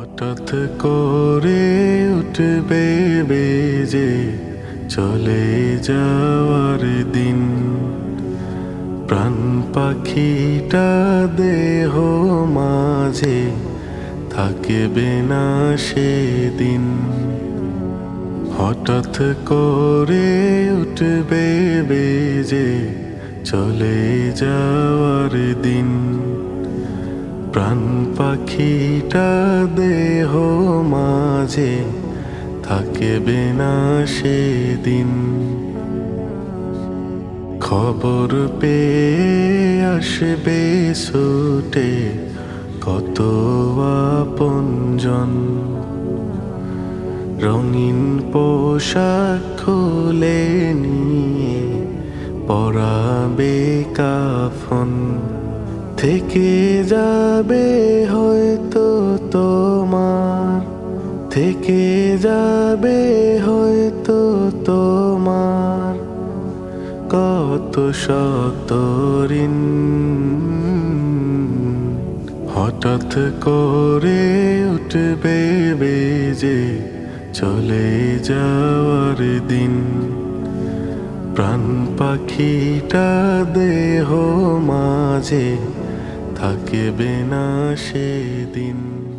হঠাৎ করে উঠবে বেজে চলে যাওয়ার দিন। প্রাণ পাখিটা দেহ মাঝে থাকবে না সেদিন। হঠাৎ করে উঠবে বেজে চলে যাওয়ার দিন। প্রাণ পাখিটা দেহ মাঝে থাকবে না সেদিন। খবর পেয়ে আসবে ছুটে কত আপনজন। রঙিন পোশাক খুলে নিয়ে পরাবে কাফন। থেকে যাবে হয়তো তোমার, থেকে যাবে হয়তো তোমার। কত শত ঋণ হঠাৎ করে উঠবে বেজে চলে যাওয়ার দিন। প্রাণ পাখিটা দেহ মাঝে থাকবে না সেদিন।